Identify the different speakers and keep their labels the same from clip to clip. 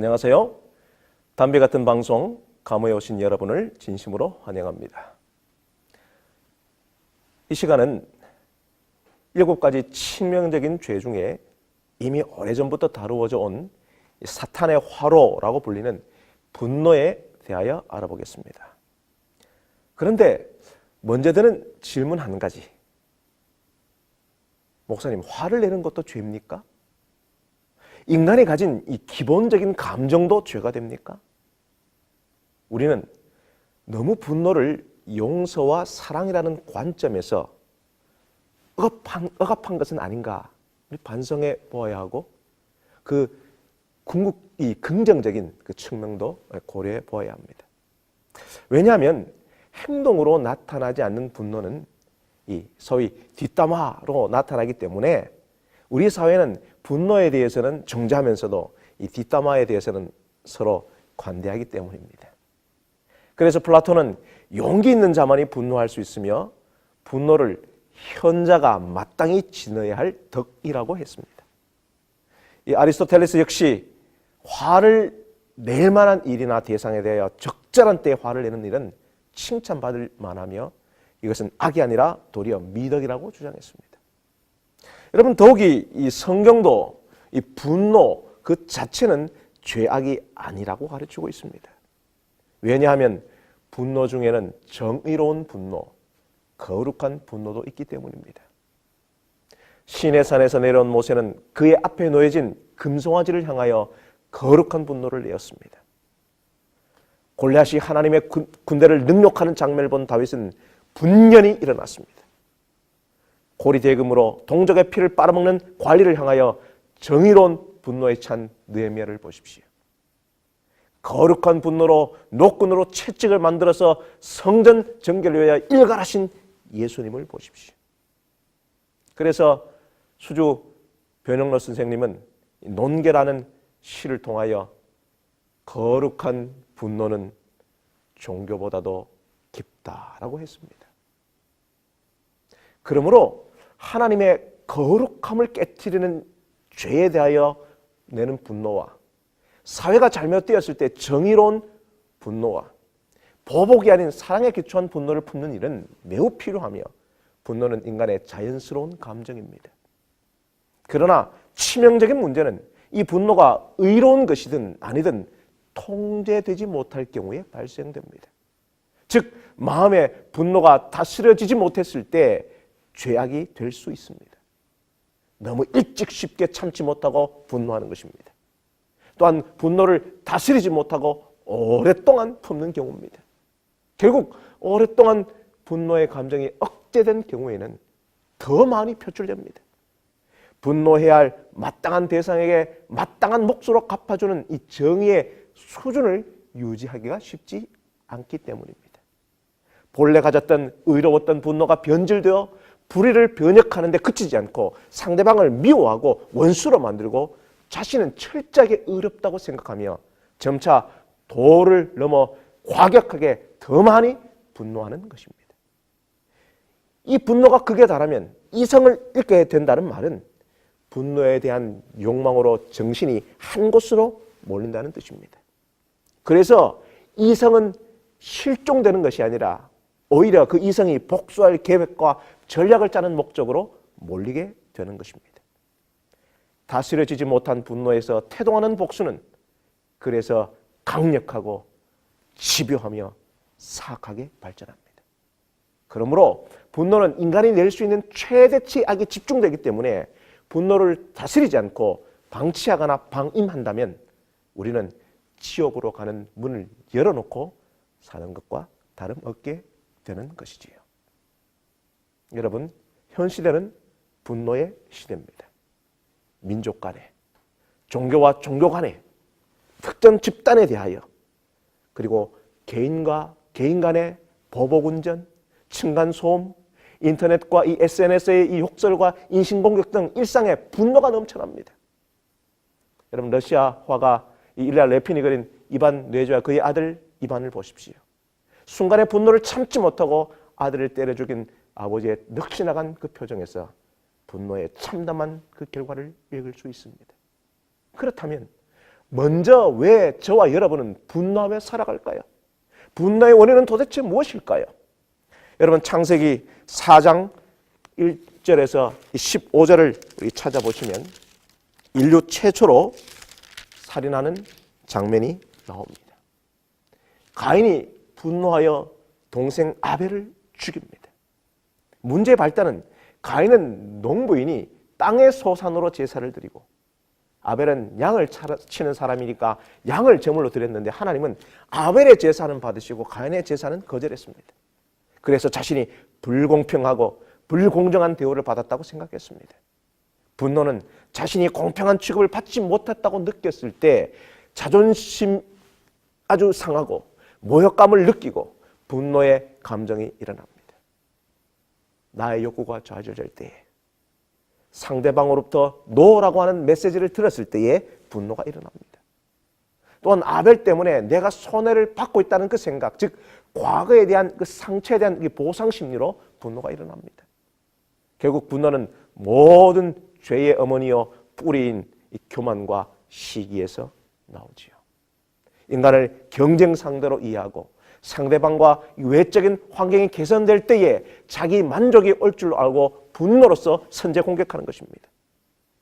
Speaker 1: 안녕하세요. 담배 같은 방송 감호에 오신 여러분을 진심으로 환영합니다. 이 시간은 일곱 가지 치명적인 죄 중에 이미 오래전부터 다루어져 온이 사탄의 화로라고 불리는 분노에 대하여 알아보겠습니다. 그런데 먼저 드는 질문 한 가지. 목사님, 화를 내는 것도 죄입니까? 인간이 가진 이 기본적인 감정도 죄가 됩니까? 우리는 너무 분노를 용서와 사랑이라는 관점에서 억압한, 억압한 것은 아닌가 반성해 보아야 하고 그 궁극 이 긍정적인 그 측면도 고려해 보아야 합니다. 왜냐하면 행동으로 나타나지 않는 분노는 이 소위 뒷담화로 나타나기 때문에 우리 사회는 분노에 대해서는 정죄하면서도 이 뒷담화에 대해서는 서로 관대하기 때문입니다. 그래서 플라톤은 용기 있는 자만이 분노할 수 있으며 분노를 현자가 마땅히 지녀야 할 덕이라고 했습니다. 이 아리스토텔레스 역시 화를 낼 만한 일이나 대상에 대하여 적절한 때에 화를 내는 일은 칭찬받을 만하며 이것은 악이 아니라 도리어 미덕이라고 주장했습니다. 여러분 더욱이 이 성경도 이 분노 그 자체는 죄악이 아니라고 가르치고 있습니다. 왜냐하면 분노 중에는 정의로운 분노, 거룩한 분노도 있기 때문입니다. 시내산에서 내려온 모세는 그의 앞에 놓여진 금송아지를 향하여 거룩한 분노를 내었습니다. 골리앗이 하나님의 군대를 능욕하는 장면을 본 다윗은 분연히 일어났습니다. 고리 대금으로 동족의 피를 빨아먹는 관리를 향하여 정의로운 분노에 찬 느헤미야를 보십시오. 거룩한 분노로 노끈으로 채찍을 만들어서 성전 정결을 위하여 일갈하신 예수님을 보십시오. 그래서 수주 변영로 선생님은 논계라는 시를 통하여 거룩한 분노는 종교보다도 깊다라고 했습니다. 그러므로 하나님의 거룩함을 깨뜨리는 죄에 대하여 내는 분노와 사회가 잘못되었을 때 정의로운 분노와 보복이 아닌 사랑에 기초한 분노를 품는 일은 매우 필요하며 분노는 인간의 자연스러운 감정입니다. 그러나 치명적인 문제는 이 분노가 의로운 것이든 아니든 통제되지 못할 경우에 발생됩니다. 즉 마음의 분노가 다스려지지 못했을 때 죄악이 될 수 있습니다. 너무 일찍 쉽게 참지 못하고 분노하는 것입니다. 또한 분노를 다스리지 못하고 오랫동안 품는 경우입니다. 결국 오랫동안 분노의 감정이 억제된 경우에는 더 많이 표출됩니다. 분노해야 할 마땅한 대상에게 마땅한 몫으로 갚아주는 이 정의의 수준을 유지하기가 쉽지 않기 때문입니다. 본래 가졌던 의로웠던 분노가 변질되어 불의를 변역하는데 그치지 않고 상대방을 미워하고 원수로 만들고 자신은 철저하게 의롭다고 생각하며 점차 도를 넘어 과격하게 더 많이 분노하는 것입니다. 이 분노가 극에 달하면 이성을 잃게 된다는 말은 분노에 대한 욕망으로 정신이 한 곳으로 몰린다는 뜻입니다. 그래서 이성은 실종되는 것이 아니라 오히려 그 이성이 복수할 계획과 전략을 짜는 목적으로 몰리게 되는 것입니다. 다스려지지 못한 분노에서 태동하는 복수는 그래서 강력하고 집요하며 사악하게 발전합니다. 그러므로 분노는 인간이 낼 수 있는 최대치 악에 집중되기 때문에 분노를 다스리지 않고 방치하거나 방임한다면 우리는 지옥으로 가는 문을 열어놓고 사는 것과 다름없게 되는 것이지요. 여러분, 현 시대는 분노의 시대입니다. 민족 간에, 종교와 종교 간에, 특정 집단에 대하여, 그리고 개인과 개인 간의 보복운전, 층간소음, 인터넷과 이 SNS의 이 욕설과 인신공격 등 일상에 분노가 넘쳐납니다. 여러분 러시아 화가 일라 레핀이 그린 이반 뇌조와 그의 아들 이반을 보십시오. 순간의 분노를 참지 못하고 아들을 때려 죽인 아버지의 넋이 나간 그 표정에서 분노의 참담한 그 결과를 읽을 수 있습니다. 그렇다면 먼저 왜 저와 여러분은 분노하며 살아갈까요? 분노의 원인은 도대체 무엇일까요? 여러분 창세기 4장 1절에서 15절을 우리 찾아보시면 인류 최초로 살인하는 장면이 나옵니다. 가인이 분노하여 동생 아벨을 죽입니다. 문제의 발단은 가인은 농부인이 땅의 소산으로 제사를 드리고 아벨은 양을 치는 사람이니까 양을 제물로 드렸는데 하나님은 아벨의 제사는 받으시고 가인의 제사는 거절했습니다. 그래서 자신이 불공평하고 불공정한 대우를 받았다고 생각했습니다. 분노는 자신이 공평한 취급을 받지 못했다고 느꼈을 때 자존심 아주 상하고 모욕감을 느끼고 분노의 감정이 일어납니다. 나의 욕구가 좌절될 때에 상대방으로부터 노라고 하는 메시지를 들었을 때에 분노가 일어납니다. 또한 아벨 때문에 내가 손해를 받고 있다는 그 생각, 즉 과거에 대한 그 상처에 대한 보상 심리로 분노가 일어납니다. 결국 분노는 모든 죄의 어머니요 뿌리인 이 교만과 시기에서 나오지요. 인간을 경쟁 상대로 이해하고 상대방과 외적인 환경이 개선될 때에 자기 만족이 올 줄 알고 분노로서 선제 공격하는 것입니다.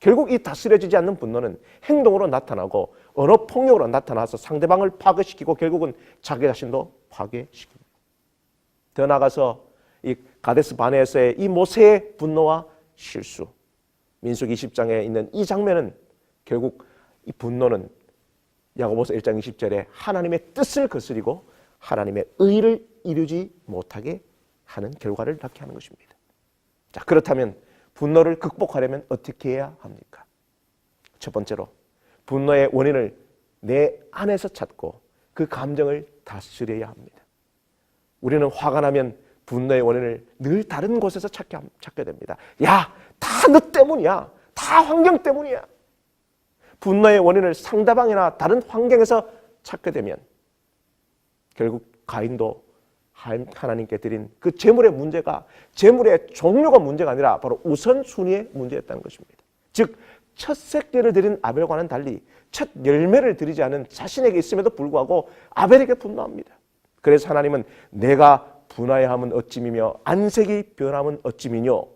Speaker 1: 결국 이 다스려지지 않는 분노는 행동으로 나타나고 언어 폭력으로 나타나서 상대방을 파괴시키고 결국은 자기 자신도 파괴시킵니다. 더 나아가서 이 가데스 바네에서의 이 모세의 분노와 실수, 민숙 20장에 있는 이 장면은 결국 이 분노는 야고보서 1장 20절에 하나님의 뜻을 거스리고 하나님의 의를 이루지 못하게 하는 결과를 낳게 하는 것입니다. 자, 그렇다면 분노를 극복하려면 어떻게 해야 합니까? 첫 번째로 분노의 원인을 내 안에서 찾고 그 감정을 다스려야 합니다. 우리는 화가 나면 분노의 원인을 늘 다른 곳에서 찾게, 찾게 됩니다. 야, 다 너 때문이야. 다 환경 때문이야. 분노의 원인을 상대방이나 다른 환경에서 찾게 되면 결국 가인도 하나님께 드린 그 재물의 문제가 재물의 종류가 문제가 아니라 바로 우선순위의 문제였다는 것입니다. 즉, 첫 새끼를 드린 아벨과는 달리 첫 열매를 드리지 않은 자신에게 있음에도 불구하고 아벨에게 분노합니다. 그래서 하나님은 내가 분하여 함은 어찌미며 안색이 변함은 어찌미뇨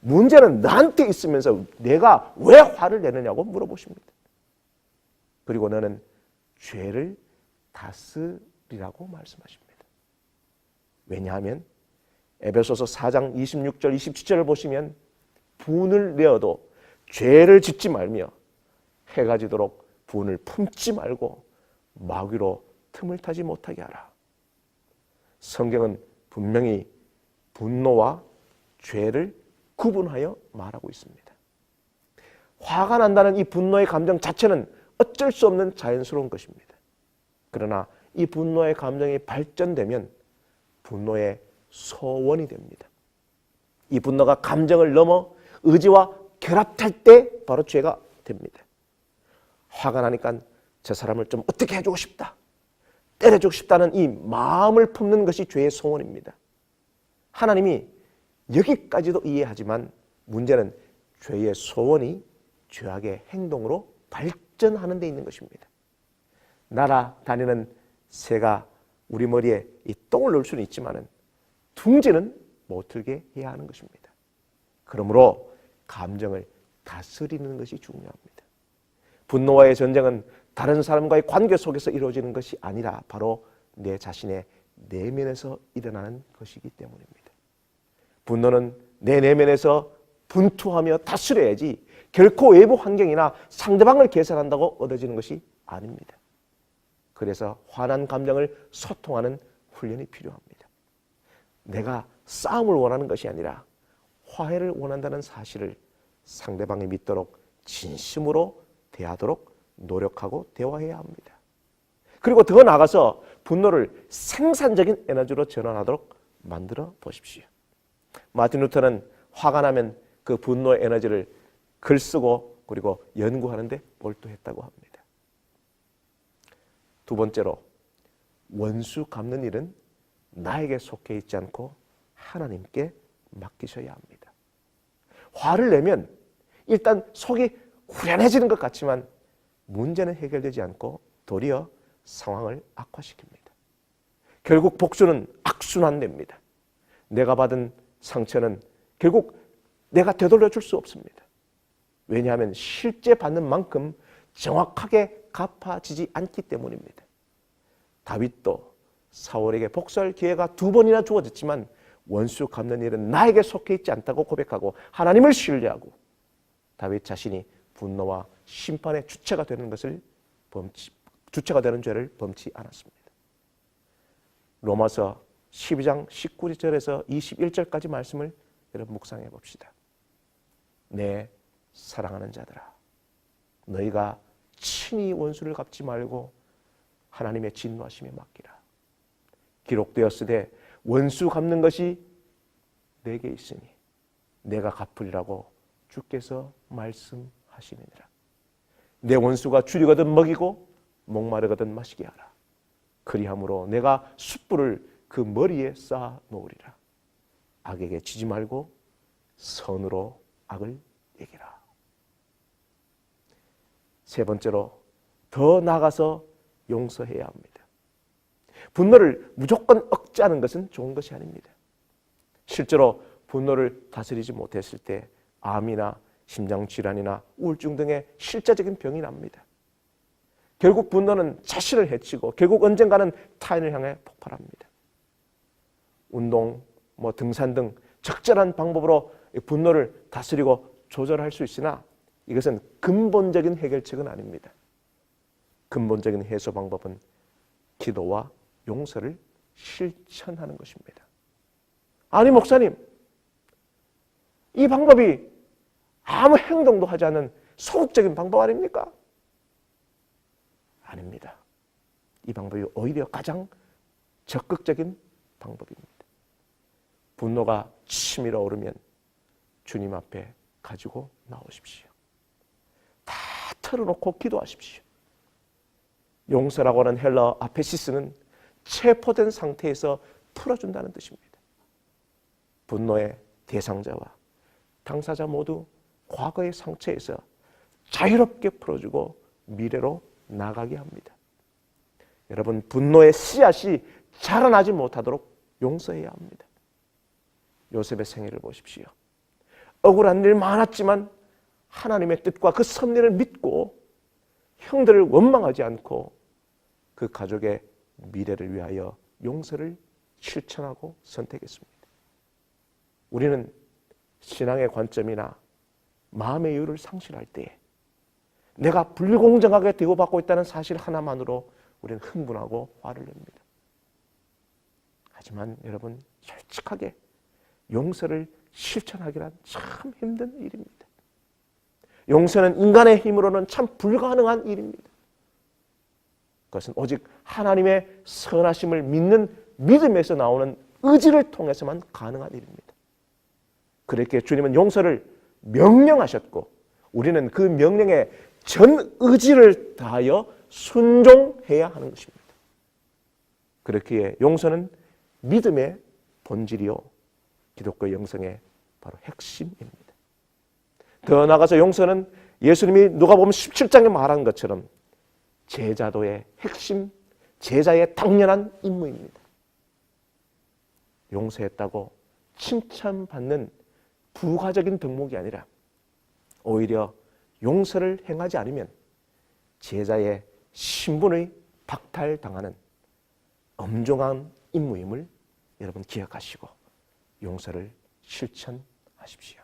Speaker 1: 문제는 나한테 있으면서 내가 왜 화를 내느냐고 물어보십니다. 그리고 너는 죄를 다스리라고 말씀하십니다. 왜냐하면 에베소서 4장 26절 27절을 보시면 분을 내어도 죄를 짓지 말며 해가 지도록 분을 품지 말고 마귀로 틈을 타지 못하게 하라. 성경은 분명히 분노와 죄를 구분하여 말하고 있습니다. 화가 난다는 이 분노의 감정 자체는 어쩔 수 없는 자연스러운 것입니다. 그러나 이 분노의 감정이 발전되면 분노의 소원이 됩니다. 이 분노가 감정을 넘어 의지와 결합할 때 바로 죄가 됩니다. 화가 나니까 저 사람을 좀 어떻게 해주고 싶다. 때려주고 싶다는 이 마음을 품는 것이 죄의 소원입니다. 하나님이 여기까지도 이해하지만 문제는 죄의 소원이 죄악의 행동으로 발전하는 데 있는 것입니다. 날아다니는 새가 우리 머리에 이 똥을 넣을 수는 있지만은 둥지는 못 들게 해야 하는 것입니다. 그러므로 감정을 다스리는 것이 중요합니다. 분노와의 전쟁은 다른 사람과의 관계 속에서 이루어지는 것이 아니라 바로 내 자신의 내면에서 일어나는 것이기 때문입니다. 분노는 내 내면에서 분투하며 다스려야지 결코 외부 환경이나 상대방을 개선한다고 얻어지는 것이 아닙니다. 그래서 화난 감정을 소통하는 훈련이 필요합니다. 내가 싸움을 원하는 것이 아니라 화해를 원한다는 사실을 상대방이 믿도록 진심으로 대하도록 노력하고 대화해야 합니다. 그리고 더 나아가서 분노를 생산적인 에너지로 전환하도록 만들어 보십시오. 마틴 루터는 화가 나면 그 분노의 에너지를 글 쓰고 그리고 연구하는데 몰두했다고 합니다. 두 번째로 원수 갚는 일은 나에게 속해 있지 않고 하나님께 맡기셔야 합니다. 화를 내면 일단 속이 후련해지는 것 같지만 문제는 해결되지 않고 도리어 상황을 악화시킵니다. 결국 복수는 악순환됩니다. 내가 받은 상처는 결국 내가 되돌려 줄 수 없습니다. 왜냐하면 실제 받는 만큼 정확하게 갚아지지 않기 때문입니다. 다윗도 사울에게 복수할 기회가 두 번이나 주어졌지만 원수 갚는 일은 나에게 속해 있지 않다고 고백하고 하나님을 신뢰하고 다윗 자신이 분노와 심판의 주체가 되는 것을 범치, 주체가 되는 죄를 범치 않았습니다. 로마서 12장 19절에서 21절까지 말씀을 여러분 묵상해 봅시다. 내 사랑하는 자들아 너희가 친히 원수를 갚지 말고 하나님의 진노하심에 맡기라. 기록되었으되 원수 갚는 것이 내게 있으니 내가 갚으리라고 주께서 말씀하시느니라. 내 원수가 줄이거든 먹이고 목마르거든 마시게 하라. 그리함으로 내가 숯불을 그 머리에 쌓아 놓으리라. 악에게 지지 말고 선으로 악을 이기라. 세 번째로 더 나아가서 용서해야 합니다. 분노를 무조건 억제하는 것은 좋은 것이 아닙니다. 실제로 분노를 다스리지 못했을 때 암이나 심장 질환이나 우울증 등의 실제적인 병이 납니다. 결국 분노는 자신을 해치고 결국 언젠가는 타인을 향해 폭발합니다. 운동, 뭐 등산 등 적절한 방법으로 분노를 다스리고 조절할 수 있으나 이것은 근본적인 해결책은 아닙니다. 근본적인 해소 방법은 기도와 용서를 실천하는 것입니다. 아니 목사님, 이 방법이 아무 행동도 하지 않는 소극적인 방법 아닙니까? 아닙니다. 이 방법이 오히려 가장 적극적인 방법입니다. 분노가 치밀어 오르면 주님 앞에 가지고 나오십시오. 다 털어놓고 기도하십시오. 용서라고 하는 헬러 아페시스는 체포된 상태에서 풀어준다는 뜻입니다. 분노의 대상자와 당사자 모두 과거의 상처에서 자유롭게 풀어주고 미래로 나가게 합니다. 여러분, 분노의 씨앗이 자라나지 못하도록 용서해야 합니다. 요셉의 생애를 보십시오. 억울한 일 많았지만 하나님의 뜻과 그 섭리를 믿고 형들을 원망하지 않고 그 가족의 미래를 위하여 용서를 실천하고 선택했습니다. 우리는 신앙의 관점이나 마음의 여유를 상실할 때 내가 불공정하게 대우받고 있다는 사실 하나만으로 우리는 흥분하고 화를 냅니다. 하지만 여러분 솔직하게 용서를 실천하기란 참 힘든 일입니다. 용서는 인간의 힘으로는 참 불가능한 일입니다. 그것은 오직 하나님의 선하심을 믿는 믿음에서 나오는 의지를 통해서만 가능한 일입니다. 그렇게 주님은 용서를 명령하셨고 우리는 그 명령에 전 의지를 다하여 순종해야 하는 것입니다. 그렇기에 용서는 믿음의 본질이요 기독교 영성의 바로 핵심입니다. 더 나아가서 용서는 예수님이 누가 보면 17장에 말한 것처럼 제자도의 핵심, 제자의 당연한 임무입니다. 용서했다고 칭찬받는 부가적인 덕목이 아니라 오히려 용서를 행하지 않으면 제자의 신분의 박탈당하는 엄중한 임무임을 여러분 기억하시고 용서를 실천하십시오.